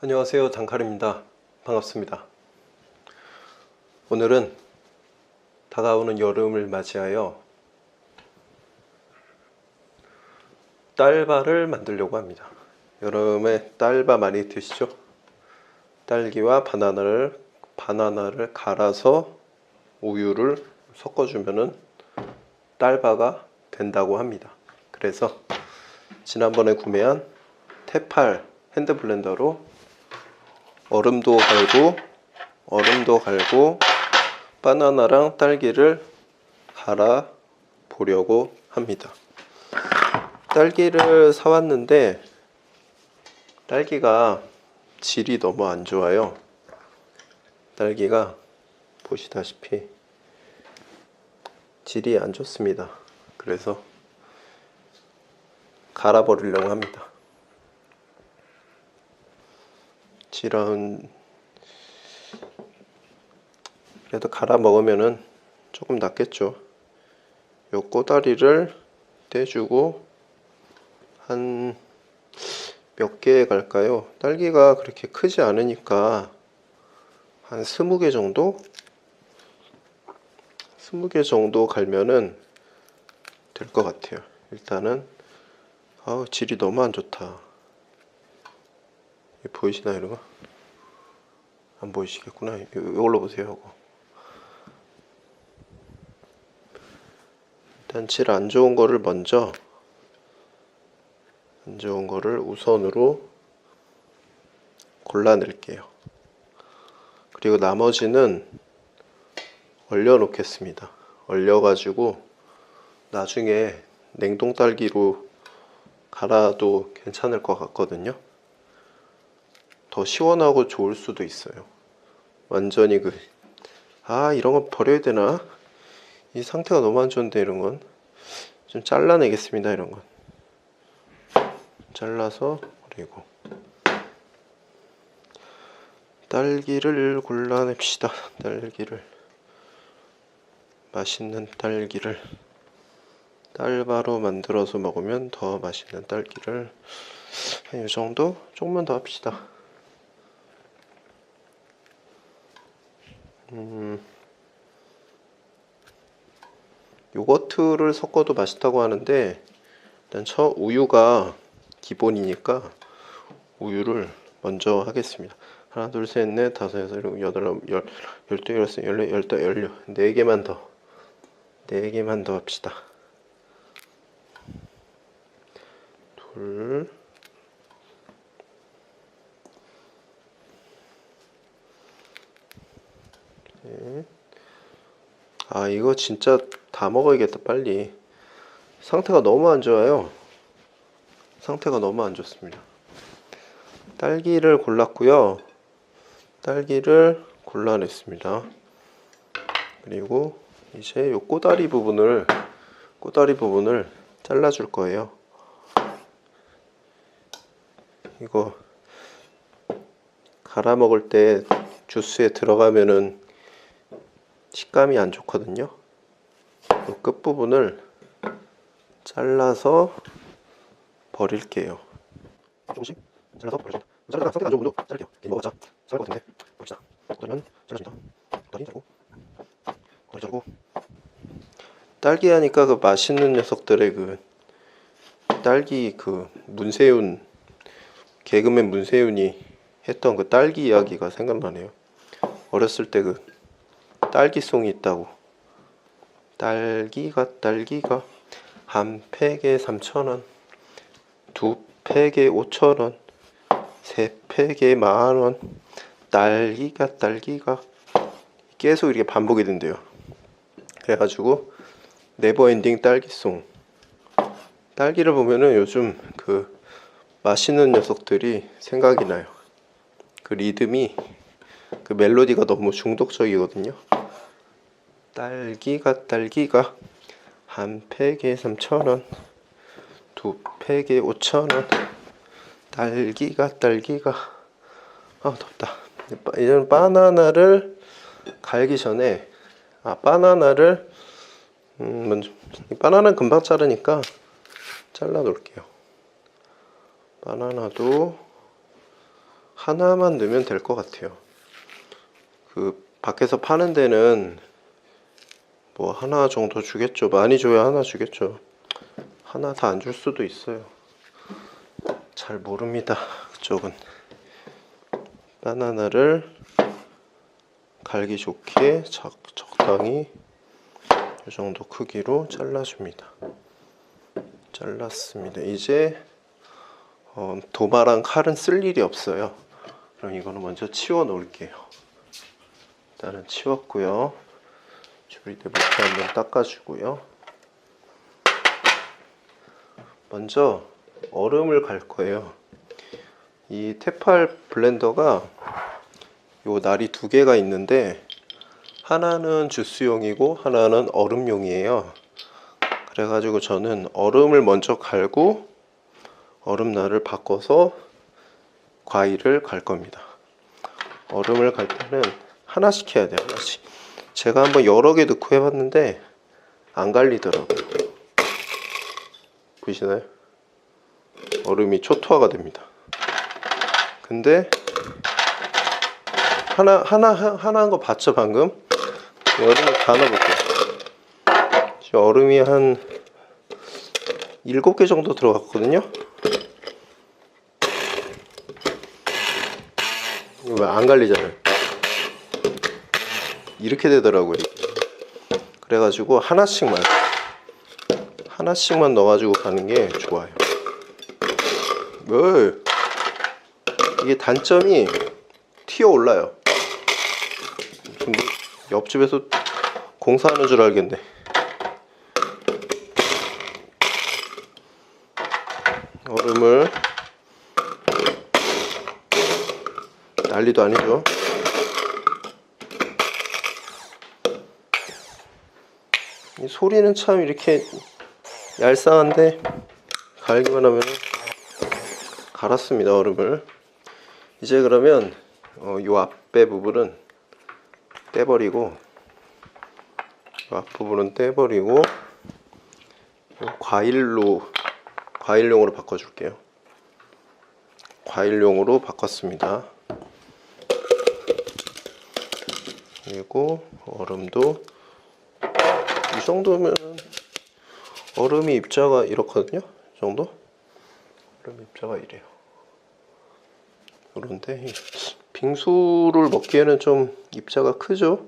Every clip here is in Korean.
안녕하세요. 단칼입니다. 반갑습니다. 오늘은 다가오는 여름을 맞이하여 딸바를 만들려고 합니다. 여름에 딸바 많이 드시죠? 딸기와 바나나를 바나나를 갈아서 우유를 섞어주면은 딸바가 된다고 합니다. 그래서 지난번에 구매한 테팔 핸드블렌더로 얼음도 갈고 얼음도 갈고 바나나랑 딸기를 갈아 보려고 합니다. 딸기를 사왔는데 딸기가 질이 너무 안 좋아요. 딸기가 보시다시피 질이 안 좋습니다. 그래서 갈아 버리려고 합니다. 질은 그래도 갈아 먹으면은 조금 낫겠죠. 요 꼬다리를 떼주고 한 몇 개 갈까요? 딸기가 그렇게 크지 않으니까 한 스무 개 정도? 스무 개 정도 갈면은 될 것 같아요. 일단은 아우 질이 너무 안 좋다. 이거 보이시나 이런 거? 안 보이시겠구나. 이- 이걸로 보세요. 이거. 일단 질 안 좋은 거를 먼저 안 좋은 거를 우선으로 골라낼게요. 그리고 나머지는 얼려 놓겠습니다. 얼려 가지고 나중에 냉동 딸기로 갈아도 괜찮을 것 같거든요. 더 시원하고 좋을 수도 있어요. 완전히 그, 아, 이런 거 버려야 되나? 이 상태가 너무 안 좋은데, 이런 건. 좀 잘라내겠습니다, 이런 건. 잘라서, 그리고. 딸기를 골라냅시다, 딸기를. 맛있는 딸기를. 딸바로 만들어서 먹으면 더 맛있는 딸기를. 한 이 정도? 조금만 더 합시다. 음, 요거트를 섞어도 맛있다고 하는데 일단 저 우유가 기본이니까 우유를 먼저 하겠습니다. 하나, 둘, 셋, 넷, 다섯, 여섯, 일곱, 여덟, 아홉, 열, 열두, 열세, 열네, 열다, 열여, 네 개만 더, 네 개만 더 합시다. 둘, 아, 이거 진짜 다 먹어야겠다, 빨리. 상태가 너무 안 좋아요. 상태가 너무 안 좋습니다. 딸기를 골랐고요. 딸기를 골라냈습니다. 그리고 이제 요 꼬다리 부분을 꼬다리 부분을 잘라 줄 거예요. 이거 갈아 먹을 때 주스에 들어가면은 식감이 안 좋거든요. 이 끝부분을 잘라서 버릴게요. 조금씩 잘라서 버려줍니다. 잘라서 상태가 안 좋은 분도 자를게요. 괜히 먹었자 잘할 것 같은데 봅시다. 그러면 잘라줍니다. 다리 자르고 다리 자르고 딸기 하니까 그 맛있는 녀석들의 그 딸기 그 문세윤 개그맨 문세윤이 했던 그 딸기 이야기가 생각나네요. 어렸을 때 그 딸기송이 있다고. 딸기가 딸기가 한 팩에 3,000원, 두 팩에 5,000원, 세 팩에 만원. 딸기가 딸기가 계속 이렇게 반복이 된대요. 그래가지고 네버엔딩 딸기송. 딸기를 보면은 요즘 그 맛있는 녀석들이 생각이 나요. 그 리듬이 그 멜로디가 너무 중독적이거든요. 딸기가 딸기가 한 팩에 3,000원, 두 팩에 5,000원. 딸기가 딸기가 아 덥다. 이제는 바나나를 갈기 전에 아 바나나를 음 먼저 이 바나나 금방 자르니까 잘라 놓을게요. 바나나도 하나만 넣으면 될 것 같아요. 그 밖에서 파는 데는 뭐 하나 정도 주겠죠. 많이 줘야 하나 주겠죠. 하나 다 안 줄 수도 있어요. 잘 모릅니다. 그쪽은 바나나를 갈기 좋게 적, 적당히 이 정도 크기로 잘라줍니다. 잘랐습니다. 이제 어, 도마랑 칼은 쓸 일이 없어요. 그럼 이거는 먼저 치워 놓을게요. 일단은 치웠고요. 조리대부터 한번 닦아주고요. 먼저 얼음을 갈 거예요. 이 테팔 블렌더가 요 날이 두 개가 있는데 하나는 주스용이고 하나는 얼음용이에요. 그래가지고 저는 얼음을 먼저 갈고 얼음날을 바꿔서 과일을 갈 겁니다. 얼음을 갈 때는 하나씩 해야 돼요. 하나씩. 제가 한번 여러 개 넣고 해봤는데 안 갈리더라고요. 보이시나요? 얼음이 초토화가 됩니다. 근데 하나 하나 하나 한 거 봤죠 방금? 얼음을 다 넣어볼게요. 얼음이 한 일곱 개 정도 들어갔거든요. 왜 안 갈리잖아요. 이렇게 되더라고요. 그래가지고 하나씩만 하나씩만 넣어가지고 가는 게 좋아요. 왜? 이게 단점이 튀어 올라요. 지금 옆집에서 공사하는 줄 알겠네. 얼음을 난리도 아니죠. 소리는 참 이렇게 얄쌍한데 갈기만 하면 갈았습니다 얼음을. 이제 그러면 어, 요 앞에 부분은 떼버리고 요 앞부분은 떼버리고 요 과일로 과일용으로 바꿔줄게요. 과일용으로 바꿨습니다. 그리고 얼음도 이 정도면 얼음이 입자가 이렇거든요. 이 정도? 얼음 입자가 이래요. 그런데 이 빙수를 먹기에는 좀 입자가 크죠.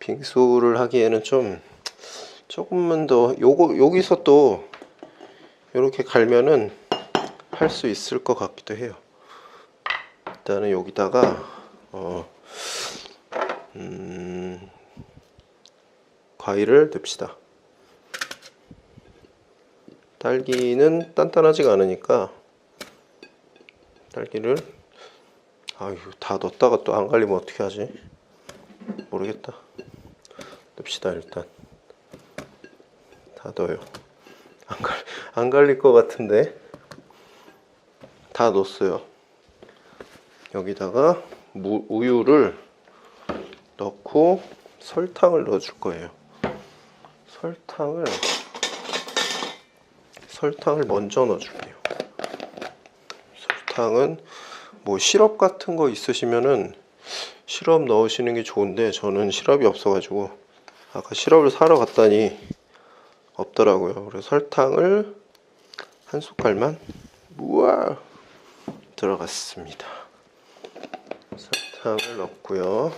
빙수를 하기에는 좀 조금만 더 요거 여기서 또 이렇게 갈면은 할 수 있을 것 같기도 해요. 일단은 여기다가 어, 음, 과일을 넣읍시다. 딸기는 단단하지가 않으니까 딸기를 아유 다 넣었다가 또 안 갈리면 어떻게 하지? 모르겠다. 넣읍시다 일단 다 넣어요. 안, 갈, 안 갈릴 것 같은데 다 넣었어요. 여기다가 무, 우유를 넣고 설탕을 넣어 줄 거예요. 설탕을 설탕을 먼저 넣어줄게요. 설탕은 뭐 시럽 같은 거 있으시면은 시럽 넣으시는 게 좋은데 저는 시럽이 없어 가지고 아까 시럽을 사러 갔더니 없더라고요. 그래서 설탕을 한 숟갈만 우와 들어갔습니다. 설탕을 넣고요.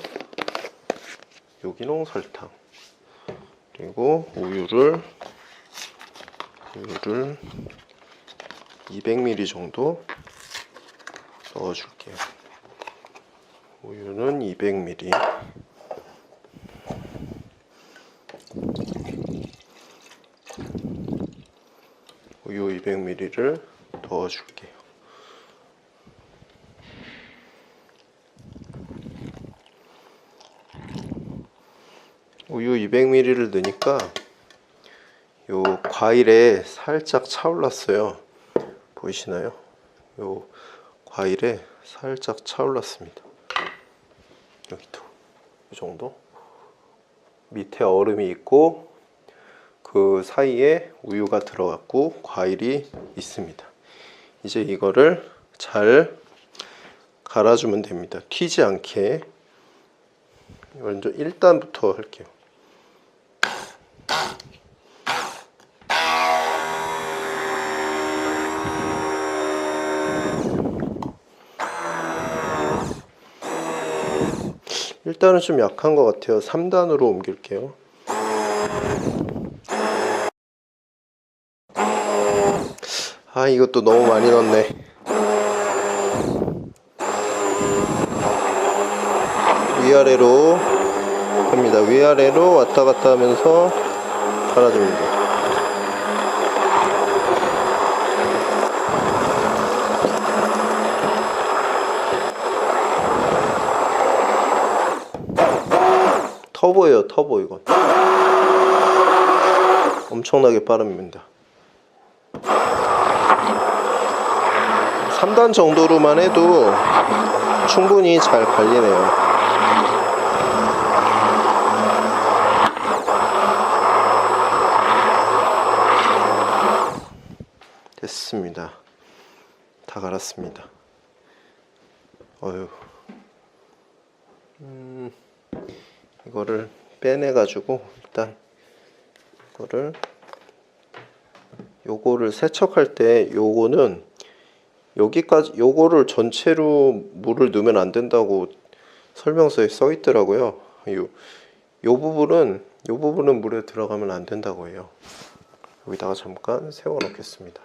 유기농 설탕 그리고 우유를 우유를 200ml 정도 넣어줄게요. 우유는 200ml. 우유 200ml를 넣어줄게요. 우유 200ml를 넣으니까 요 과일에 살짝 차올랐어요. 보이시나요? 요 과일에 살짝 차올랐습니다. 여기도 이 정도. 밑에 얼음이 있고 그 사이에 우유가 들어갔고 과일이 있습니다. 이제 이거를 잘 갈아주면 됩니다. 튀지 않게. 먼저 1단부터 할게요. 일단은 좀 약한 것 같아요. 3단으로 옮길게요. 아, 이것도 너무 많이 넣었네. 위아래로 합니다. 위아래로 왔다 갔다 하면서 갈아줍니다. 터보예요, 터보 이건. 엄청나게 빠릅니다. 3단 정도로만 해도 충분히 잘 갈리네요. 됐습니다. 다 갈았습니다. 어휴. 음, 이거를 빼내 가지고 일단 이거를 요거를 세척할 때 요거는 여기까지 요거를 전체로 물을 넣으면 안 된다고 설명서에 써 있더라고요. 요, 요 부분은 요 부분은 물에 들어가면 안 된다고 해요. 여기다가 잠깐 세워 놓겠습니다.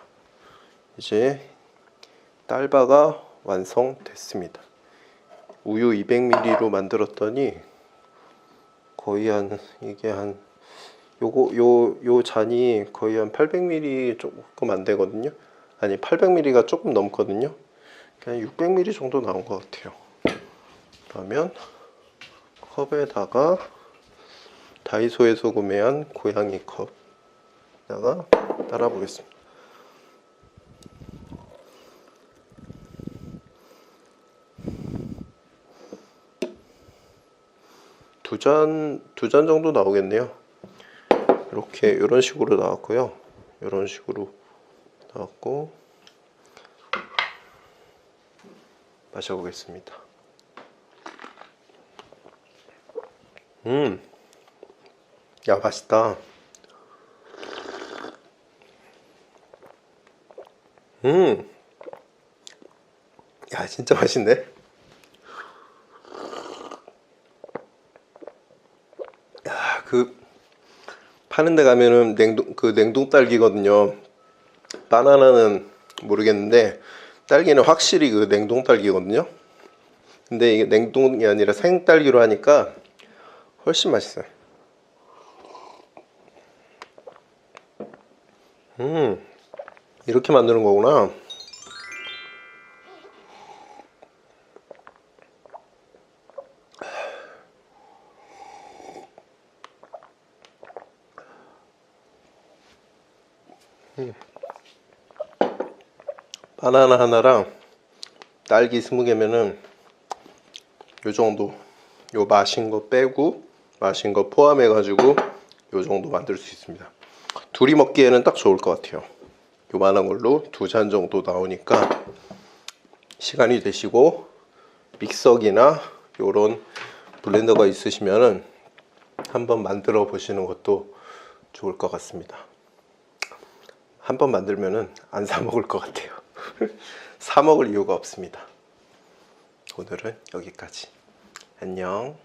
이제 딸바가 완성됐습니다. 우유 200ml로 만들었더니 거의 한 이게 한 요거 요 요 잔이 거의 한 800ml 조금 안 되거든요. 아니 800ml가 조금 넘거든요. 그냥 600ml 정도 나온 것 같아요. 그러면 컵에다가 다이소에서 구매한 고양이 컵에다가 따라 보겠습니다. 두 잔, 두 잔 정도 나오겠네요. 이렇게, 이런 식으로 나왔고요. 이런 식으로 나왔고, 마셔보겠습니다. 음, 야, 맛있다. 음, 야, 진짜 맛있네. 그 파는 데 가면은 냉동 그 냉동 딸기거든요. 바나나는 모르겠는데 딸기는 확실히 그 냉동 딸기거든요. 근데 이게 냉동이 아니라 생 딸기로 하니까 훨씬 맛있어요. 음, 이렇게 만드는 거구나. 바나나 하나랑 딸기 20개면은 요 정도. 요 마신 거 빼고 마신 거 포함해 가지고 요 정도 만들 수 있습니다. 둘이 먹기에는 딱 좋을 것 같아요. 요만한 걸로 두 잔 정도 나오니까 시간이 되시고 믹서기나 요런 블렌더가 있으시면은 한번 만들어 보시는 것도 좋을 것 같습니다. 한번 만들면은 안 사 먹을 것 같아요. 사 먹을 이유가 없습니다. 오늘은 여기까지. 안녕.